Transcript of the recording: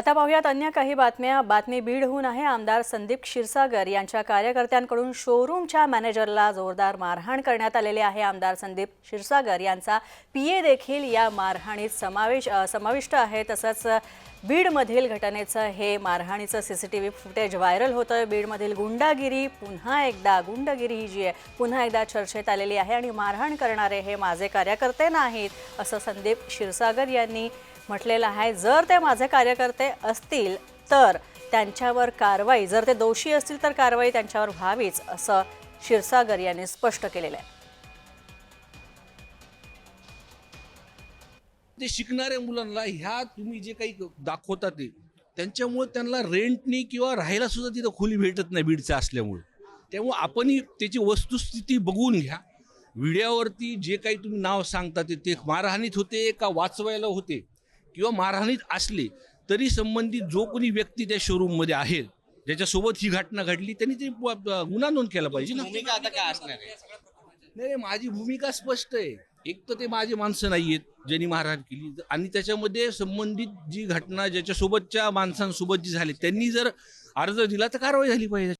आता पाहूयात अन्य काही बातम्या. बातमी बीडहून आहे. आमदार संदीप क्षीरसागर यांच्या कार्यकर्त्यांकडून शोरूमच्या मॅनेजरला जोरदार मारहाण करण्यात आलेली आहे. आमदार संदीप क्षीरसागर यांचा पीए देखील या मारहाणीत समावेश समाविष्ट आहे. तसंच बीडमधील घटनेचं हे मारहाणीचं C C T V footage viral होतं. बीडमधील गुंडागिरी पुन्हा एकदा गुंडगिरी ही जी आहे पुन्हा एकदा चर्चेत आलेली आहे आणि मारहाण करणारे हे माझे कार्यकर्ते नाहीत असं संदीप क्षीरसागर यांनी म्हटलेलं आहे. जर ते माझे कार्यकर्ते असतील तर त्यांच्यावर कारवाई जर ते दोषी असतील तर कारवाई त्यांच्यावर व्हावीच असं क्षीरसागर यांनी स्पष्ट केलेलं आहे. ते शिकणाऱ्या मुलांना ह्या तुम्ही जे काही दाखवता ते त्यांच्यामुळे त्यांना रेंटनी किंवा राहायला सुद्धा तिथं खोली भेटत नाही बीडचं असल्यामुळे. त्यामुळे आपणही त्याची वस्तुस्थिती बघून घ्या. व्हिडिओवरती जे काही तुम्ही नाव सांगता ते ते मारहाणीत होते का वाचवायला होते किंवा मारहाणीत असले तरी संबंधित जो कोणी व्यक्ती त्या शोरूममध्ये आहे ज्याच्यासोबत ही घटना घडली त्यांनी ते गुन्हा नोंद केला पाहिजे ना. भूमिका आता काय असणार आहे? नाही, माझी भूमिका स्पष्ट आहे. एक तर ते माझे माणसं नाही आहेत ज्यांनी मारहाण केली. आणि त्याच्यामध्ये संबंधित जी घटना ज्याच्यासोबतच्या माणसांसोबत जी झाली त्यांनी जर अर्ज दिला तर कारवाई झाली पाहिजे.